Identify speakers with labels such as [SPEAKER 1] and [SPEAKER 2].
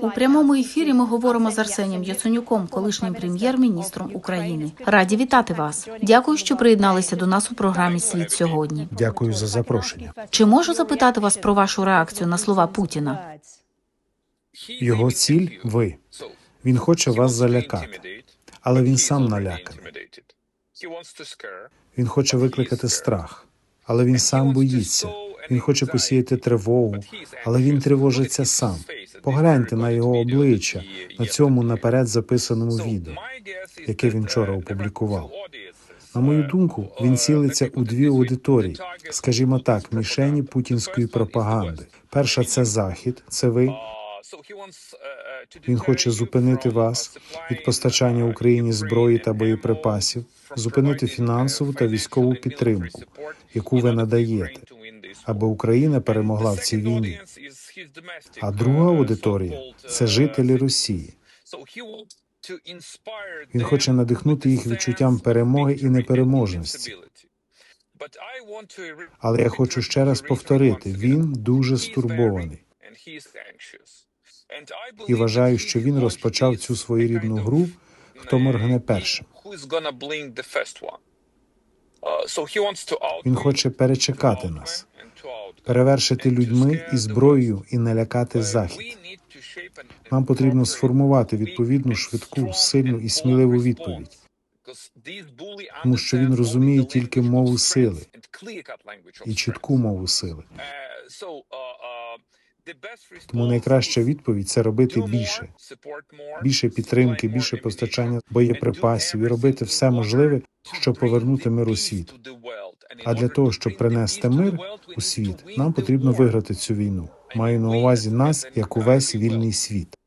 [SPEAKER 1] У прямому ефірі ми говоримо з Арсенієм Яценюком, колишнім прем'єр-міністром України. Раді вітати вас. Дякую, що приєдналися до нас у програмі Світ сьогодні.
[SPEAKER 2] Дякую за запрошення.
[SPEAKER 1] Чи можу запитати вас про вашу реакцію на слова Путіна?
[SPEAKER 2] Його ціль ви. Він хоче вас залякати, але він сам наляканий. Він хоче викликати страх, але він сам боїться. Він хоче посіяти тривогу, але він тривожиться сам. Погляньте на його обличчя на цьому наперед записаному відео, яке він вчора опублікував. На мою думку, він цілиться у дві аудиторії, скажімо так, мішені путінської пропаганди. Перша це захід, це ви. Він хоче зупинити вас від постачання Україні зброї та боєприпасів, зупинити фінансову та військову підтримку, яку ви надаєте, аби Україна перемогла в цій війні. А друга аудиторія це жителі Росії. Він хоче надихнути їх відчуттям перемоги і непереможності. Але я хочу ще раз повторити: він дуже стурбований. І вважаю, що він розпочав цю своєрідну гру, хто моргне першим. Він хоче перечекати нас, перевершити людьми і зброєю і налякати захід. Нам потрібно сформувати відповідну швидку, сильну і сміливу відповідь, тому що він розуміє тільки мову сили і чітку мову сили. Тому найкраща відповідь це робити більше, більше підтримки, більше постачання боєприпасів і робити все можливе, щоб повернути мир у світ. А для того, щоб принести мир у світ, нам потрібно виграти цю війну. Маю на увазі нас як увесь вільний світ.